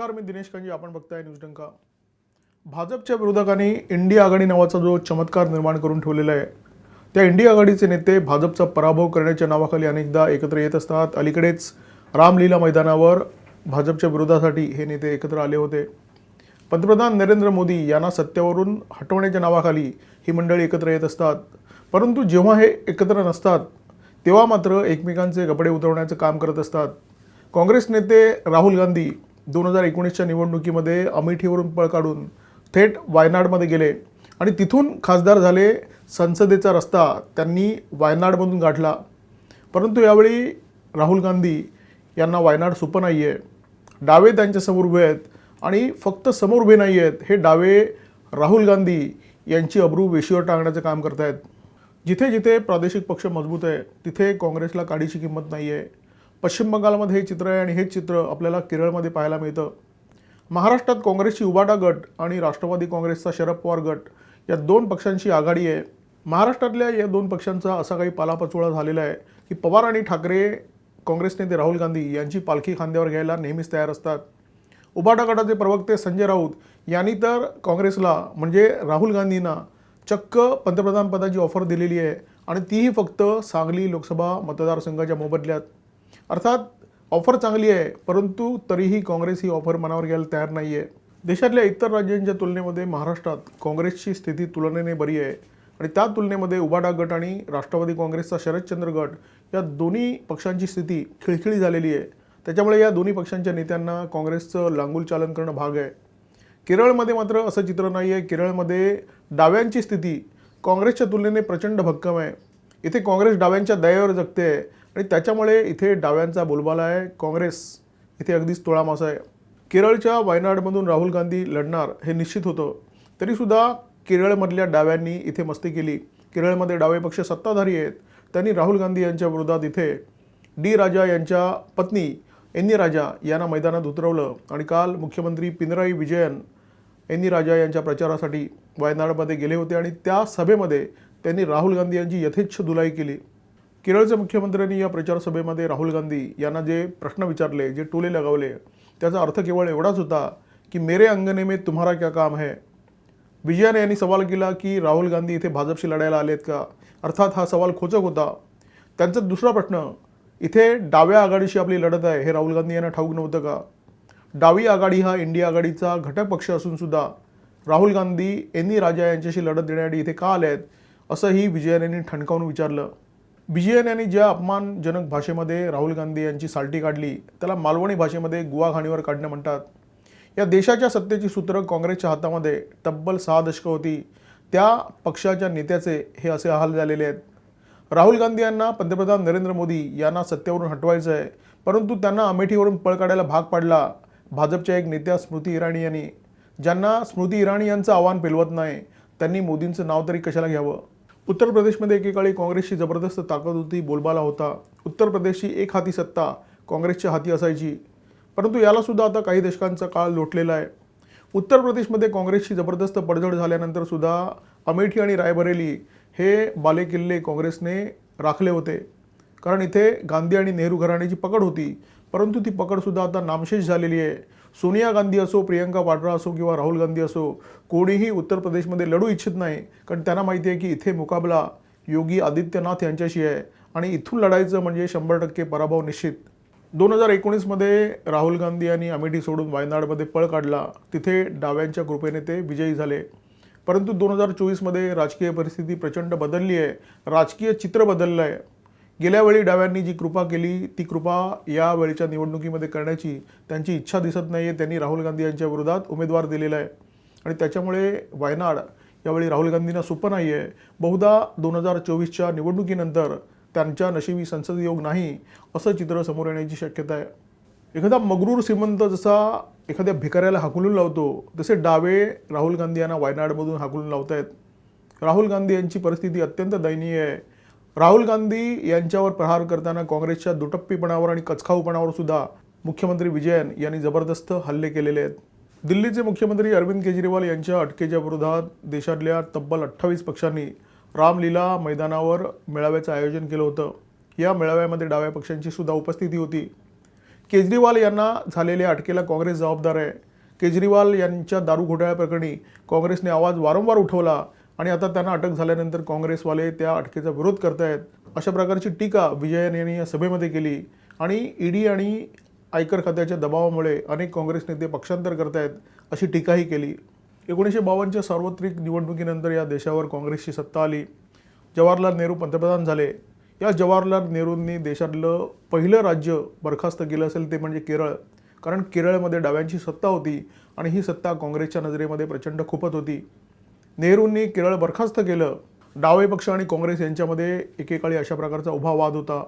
नमस्कार मी दिनेश कांजी आपण बघताय न्यूज डंका. भाजपच्या विरोधकांनी इंडिया आघाडी नावाचा जो चमत्कार निर्माण करून ठेवलेला आहे त्या इंडिया आघाडीचे नेते भाजपचा पराभव करण्याच्या नावाखाली अनेकदा एकत्र येत असतात. अलीकडेच रामलीला मैदानावर भाजपच्या विरोधासाठी हे नेते एकत्र आले होते. पंतप्रधान नरेंद्र मोदी यांना सत्तेवरून हटवण्याच्या नावाखाली ही मंडळी एकत्र येत असतात. परंतु जेव्हा हे एकत्र नसतात तेव्हा मात्र एकमेकांचे कपडे उतरवण्याचं काम करत असतात. काँग्रेस नेते राहुल गांधी दोन हजार एकोणीसच्या निवडणुकीमध्ये अमेठीवरून पळ काढून थेट वायनाडमध्ये गेले. आणि तिथून खासदार झाले संसदेचा रस्ता. त्यांनी वायनाडमधून गाठला. परंतु यावेळी राहुल गांधी यांना वायनाड सोपं नाही आहे डावे त्यांच्यासमोर उभे आहेत आणि फक्त समोर उभे नाही आहेत. हे डावे राहुल गांधी यांची अब्रू वेशीवर टांगण्याचं काम करत आहेत जिथे जिथे प्रादेशिक पक्ष मजबूत आहे तिथे काँग्रेसला काडीची किंमत नाही आहे पश्चिम बंगालमध्ये हे चित्र आहे आणि हेच चित्र आपल्याला केरळमध्ये पाहायला मिळतं. महाराष्ट्रात काँग्रेसची उबाटा गट आणि राष्ट्रवादी काँग्रेसचा शरद पवार गट या दोन पक्षांची आघाडी आहे. महाराष्ट्रातल्या या दोन पक्षांचा असा काही पालापाचोळा झालेला आहे की पवार आणि ठाकरे काँग्रेस नेते राहुल गांधी यांची पालखी खांद्यावर घ्यायला नेहमीच तयार असतात. उबाटा गटाचे प्रवक्ते संजय राऊत यांनी तर काँग्रेसला म्हणजे राहुल गांधींना चक्क पंतप्रधानपदाची ऑफर दिलेली आहे आणि तीही फक्त सांगली लोकसभा मतदारसंघाच्या मोबदल्यात. अर्थात ऑफर चांगली आहे परंतु तरीही काँग्रेस ही ऑफर मनावर घ्यायला तयार नाही आहे देशातल्या इतर राज्यांच्या तुलनेमध्ये महाराष्ट्रात काँग्रेसची स्थिती तुलनेने बरी आहे. आणि त्या तुलनेमध्ये उबाडा गट आणि राष्ट्रवादी काँग्रेसचा शरदचंद्र गट या दोन्ही पक्षांची स्थिती खिळखिळी झालेली आहे. त्याच्यामुळे या दोन्ही पक्षांच्या नेत्यांना काँग्रेसचं लांगूल चालन करणं भाग आहे. केरळमध्ये मात्र असं चित्र नाही आहे केरळमध्ये डाव्यांची स्थिती काँग्रेसच्या तुलनेने प्रचंड भक्कम आहे. इथे काँग्रेस डाव्यांच्या दयेवर जगते आहे. आणि त्याच्यामुळे इथे डाव्यांचा बोलबाला आहे. काँग्रेस इथे अगदीच तोळामासा आहे. केरळच्या वायनाडमधून राहुल गांधी लढणार हे निश्चित होतं. तरीसुद्धा केरळमधल्या डाव्यांनी इथे मस्ती केली. केरळमध्ये डावे पक्ष सत्ताधारी आहेत. त्यांनी राहुल गांधी यांच्या विरोधात इथे डी राजा यांच्या पत्नी एन्नी राजा यांना मैदानात उतरवलं. आणि काल मुख्यमंत्री पिनराई विजयन एन्नी राजा यांच्या प्रचारासाठी वायनाडमध्ये गेले होते. आणि त्या सभेमध्ये त्यांनी राहुल गांधी यांची यथेच्छ धुलाई केली. केरळच्या मुख्यमंत्र्यांनी या प्रचार सभेमध्ये राहुल गांधी यांना जे प्रश्न विचारले जे टोले लगावले त्याचा अर्थ केवळ एवढाच होता की मेरे अंगने में तुम्हारा क्या काम है? विजयाने यांनी सवाल केला की राहुल गांधी इथे भाजपशी लढायला आलेत का? अर्थात हा सवाल खोचक होता. त्यांचा दुसरा प्रश्न इथे डाव्या आघाडीशी आपली लढत आहे हे राहुल गांधी यांना ठाऊक नव्हतं का? डावी आघाडी हा इंडिया आघाडीचा घटक पक्ष असून सुद्धा राहुल गांधी यांनी राजा यांच्याशी लढत देण्यासाठी इथे का आले आहेत असंही विजयन यांनी ठणकावून विचारलं. विजयन यांनी ज्या अपमानजनक भाषेमध्ये राहुल गांधी यांची साल्टी काढली त्याला मालवणी भाषेमध्ये गुवाघाणीवर काढणं म्हणतात. या देशाच्या सत्तेची सूत्रं काँग्रेसच्या हातामध्ये तब्बल सहा दशकं होती. त्या पक्षाच्या नेत्याचे हे असे हाल झालेले आहेत. राहुल गांधी यांना पंतप्रधान नरेंद्र मोदी यांना सत्तेवरून हटवायचं आहे परंतु त्यांना अमेठीवरून पळ काढायला भाग पाडला भाजपच्या एक नेत्या स्मृती इराणी यांनी. ज्यांना स्मृती इराणी यांचं आव्हान पेलवत नाही त्यांनी मोदींचं नाव तरी कशाला घ्यावं? उत्तर प्रदेशमध्ये एकेकाळी काँग्रेसची जबरदस्त ताकद होती बोलबाला होता. उत्तर प्रदेशची एक हाती सत्ता काँग्रेसच्या हाती असायची. परंतु यालासुद्धा आता काही दशकांचा काळ लोटलेला आहे. उत्तर प्रदेशमध्ये काँग्रेसची जबरदस्त पडझड झाल्यानंतर सुद्धा अमेठी आणि रायबरेली हे बालेकिल्ले काँग्रेसने राखले होते. कारण इथे गांधी आणि नेहरू घराण्याची पकड होती. परंतु ती पकडसुद्धा आता नामशेष झालेली आहे. सोनिया गांधी असो प्रियंका वाड्रा असो किंवा राहुल गांधी असो कोणीही उत्तर प्रदेशमध्ये लढू इच्छित नाही. कारण त्यांना माहिती आहे की इथे मुकाबला योगी आदित्यनाथ यांच्याशी आहे आणि इथून लढायचं म्हणजे शंभर टक्के पराभव निश्चित. दोन हजार एकोणीसमध्ये राहुल गांधी यांनी अमेठी सोडून वायनाडमध्ये पळ काढला. तिथे डाव्यांच्या कृपेने ते विजयी झाले. परंतु दोन हजार चोवीसमध्ये राजकीय परिस्थिती प्रचंड बदलली आहे. राजकीय चित्र बदललं आहे. गेल्या वेळी डाव्यांनी जी कृपा केली ती कृपा या वेळेच्या निवडणुकीमध्ये करण्याची त्यांची इच्छा दिसत नाही आहे त्यांनी राहुल गांधी यांच्या विरोधात उमेदवार दिलेला आहे. आणि त्याच्यामुळे वायनाड यावेळी राहुल गांधींना सोपं नाही आहे बहुधा दोन हजार चोवीसच्या निवडणुकीनंतर त्यांच्या नशिबी संसदीय योग नाही असं चित्र समोर येण्याची शक्यता आहे. एखादा मगरूर श्रीमंत जसा एखाद्या भिकाऱ्याला हाकलून लावतो तसे डावे राहुल गांधी यांना वायनाडमधून हाकलून लावत आहेत राहुल गांधी यांची परिस्थिती अत्यंत दयनीय आहे. राहुल गांधी यांच्यावर प्रहार करताना काँग्रेसच्या दुटप्पीपणावर आणि कचखाऊपणावर सुद्धा मुख्यमंत्री विजयन यांनी जबरदस्त हल्ले केलेले आहेत. दिल्लीचे मुख्यमंत्री अरविंद केजरीवाल यांच्या अटकेच्या विरोधात देशातल्या तब्बल अठ्ठावीस पक्षांनी रामलीला मैदानावर मेळाव्याचं आयोजन केलं होतं. या मेळाव्यामध्ये डाव्या पक्षांची सुद्धा उपस्थिती होती. केजरीवाल यांना झालेल्या अटकेला काँग्रेस जबाबदार आहे. केजरीवाल यांच्या दारू घोटाळ्याप्रकरणी काँग्रेसने आवाज वारंवार उठवला आणि आता त्यांना अटक झाल्यानंतर काँग्रेसवाले त्या अटकेचा विरोध करतायत अशा प्रकारची टीका विजयन यांनी या सभेमध्ये केली. आणि ईडी आणि आयकर खात्याच्या दबावामुळे अनेक काँग्रेस नेते पक्षांतर करतायत अशी टीकाही केली. एकोणीसशे बावन्नच्या सार्वत्रिक निवडणुकीनंतर या देशावर काँग्रेसची सत्ता आली. जवाहरलाल नेहरू पंतप्रधान झाले. या जवाहरलाल नेहरूंनी देशातलं पहिलं राज्य बरखास्त केलं असेल ते म्हणजे केरळ. कारण केरळमध्ये डाव्यांची सत्ता होती आणि ही सत्ता काँग्रेसच्या नजरेमध्ये प्रचंड खुपत होती. नेहरूंनी केरळ बरखास्त केलं. डावे पक्ष आणि काँग्रेस यांच्यामध्ये एकेकाळी अशा प्रकारचा उभा वाद होता.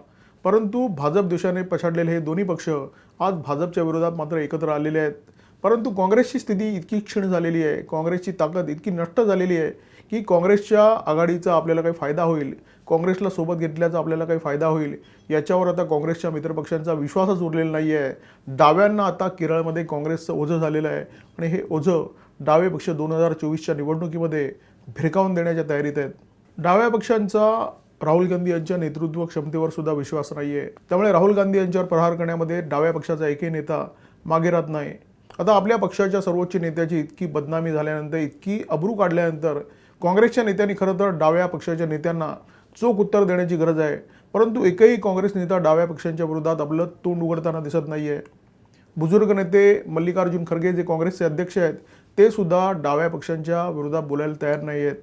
परंतु भाजप देशाने पछाडलेले हे दोन्ही पक्ष आज भाजपच्या विरोधात मात्र एकत्र आलेले आहेत. परंतु काँग्रेसची स्थिती इतकी क्षीण झालेली आहे काँग्रेसची ताकद इतकी नष्ट झालेली आहे की काँग्रेसच्या आघाडीचा आपल्याला काही फायदा होईल काँग्रेसला सोबत घेतल्याचा आपल्याला काही फायदा होईल याच्यावर आता काँग्रेसच्या मित्रपक्षांचा विश्वासच उरलेला नाही आहे डाव्यांना आता केरळमध्ये काँग्रेसचं ओझं झालेलं आहे. आणि हे ओझं डावे पक्ष दोन हजार चोवीसच्या निवडणुकीमध्ये भिरकावून देण्याच्या तयारीत आहेत. डाव्या पक्षांचा राहुल गांधी यांच्या नेतृत्व क्षमतेवर सुद्धा विश्वास नाही आहे त्यामुळे राहुल गांधी यांच्यावर प्रहार करण्यामध्ये डाव्या पक्षाचा एकही नेता मागे राहत नाही. आता आपल्या पक्षाच्या सर्वोच्च नेत्याची इतकी बदनामी झाल्यानंतर इतकी अब्रू काढल्यानंतर काँग्रेसच्या नेत्यांनी खरं तर डाव्या पक्षाच्या नेत्यांना चोख उत्तर देण्याची गरज आहे. परंतु एकही काँग्रेस नेता डाव्या पक्षांच्या विरोधात आपलं तोंड उघडताना दिसत नाही आहे बुजुर्ग नेते मल्लिकार्जुन खरगे जे काँग्रेसचे अध्यक्ष आहेत ते सुद्धा डाव्या पक्षांच्या विरोधात बोलायला तयार नाही आहेत.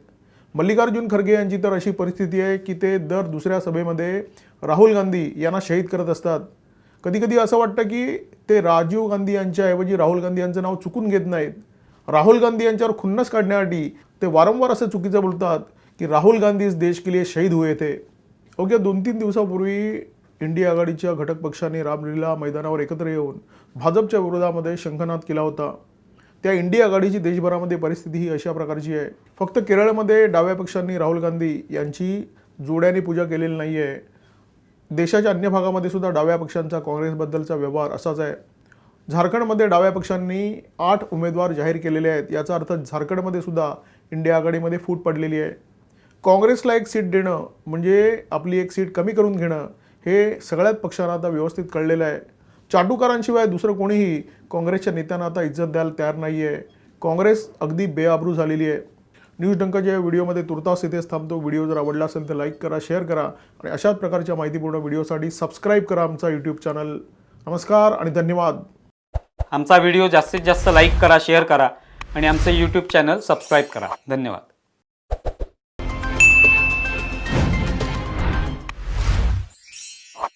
मल्लिकार्जुन खरगे यांची तर अशी परिस्थिती आहे की ते दर दुसऱ्या सभेमध्ये राहुल गांधी यांना शहीद करत असतात. कधीकधी असं वाटतं की ते राजीव गांधी यांच्याऐवजी राहुल गांधी यांचं नाव चुकून घेत नाहीत. राहुल गांधी यांच्यावर खुन्नस काढण्यासाठी ते वारंवार असं चुकीचं बोलतात की राहुल गांधी इस देश के लिए शहीद हुए थे ओके दोन तीन दिवसापूर्वी इंडिया आघाडीच्या घटक पक्षाने रामलीला मैदानावर एकत्र येऊन भाजपच्या विरोधामध्ये शंखनाद केला होता. त्या इंडिया आघाडीची देशभरामध्ये परिस्थिती ही अशा प्रकारची आहे. फक्त केरळमध्ये डाव्या पक्षांनी राहुल गांधी यांची जोड्याने पूजा केलेली नाही आहे देशाच्या अन्य भागामध्ये सुद्धा डाव्या पक्षांचा काँग्रेसबद्दलचा व्यवहार असाच आहे. झारखंडमध्ये डाव्या पक्षांनी आठ उमेदवार जाहीर केलेले आहेत. याचा अर्थ झारखंडमध्ये सुद्धा इंडिया आघाडीमध्ये फूट पडलेली आहे. काँग्रेसला एक सीट देणं म्हणजे आपली एक सीट कमी करून घेणं हे सगळ्याच पक्षांना आता व्यवस्थित कळलेलं आहे. चाटुकारांशिवाय दुसरं कोणीही काँग्रेसच्या नेत्यांना आता इज्जत द्यायला तयार नाही आहे काँग्रेस अगदी बेआबरू झालेली आहे. न्यूज डंकाच्या या व्हिडिओमध्ये तुर्तास इथेच थांबतो. व्हिडिओ जर आवडला असेल तर लाईक करा शेअर करा आणि अशाच प्रकारच्या माहितीपूर्ण व्हिडिओसाठी सबस्क्राईब करा आमचा यूट्यूब चॅनल. नमस्कार आणि धन्यवाद. आमचा व्हिडिओ जास्तीत जास्त लाईक करा शेअर करा आणि आमचं यूट्यूब चॅनल सबस्क्राईब करा. धन्यवाद.